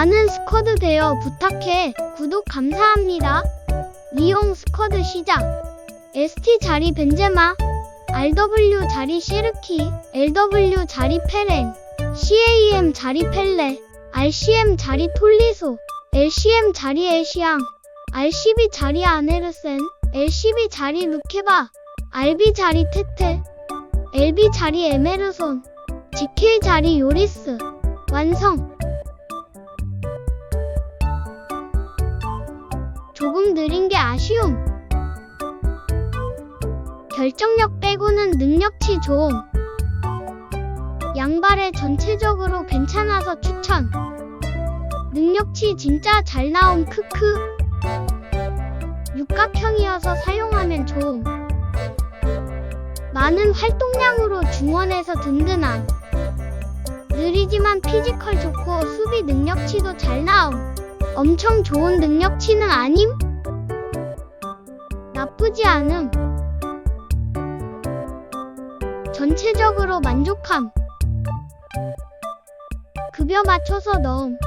많은 스쿼드 되어 부탁해. 구독 감사합니다. 리옹 스쿼드 시작. ST 자리 벤제마, RW 자리 시르키, LW 자리 페렌, CAM 자리 펠레, RCM 자리 톨리소, LCM 자리 에시앙, RCB 자리 아네르센, LCB 자리 루케바, RB 자리 테테, LB 자리 에메르손, GK 자리 요리스. 완성. 조금 느린 게 아쉬움. 결정력 빼고는 능력치 좋음. 양발에 전체적으로 괜찮아서 추천. 능력치 진짜 잘 나옴 크크. 육각형이어서 사용하면 좋음. 많은 활동량으로 중원에서 든든한. 느리지만 피지컬 좋고 수비 능력치도 잘 나옴. 엄청 좋은 능력치는 아님? 나쁘지 않음. 전체적으로 만족함. 급여 맞춰서 넣음.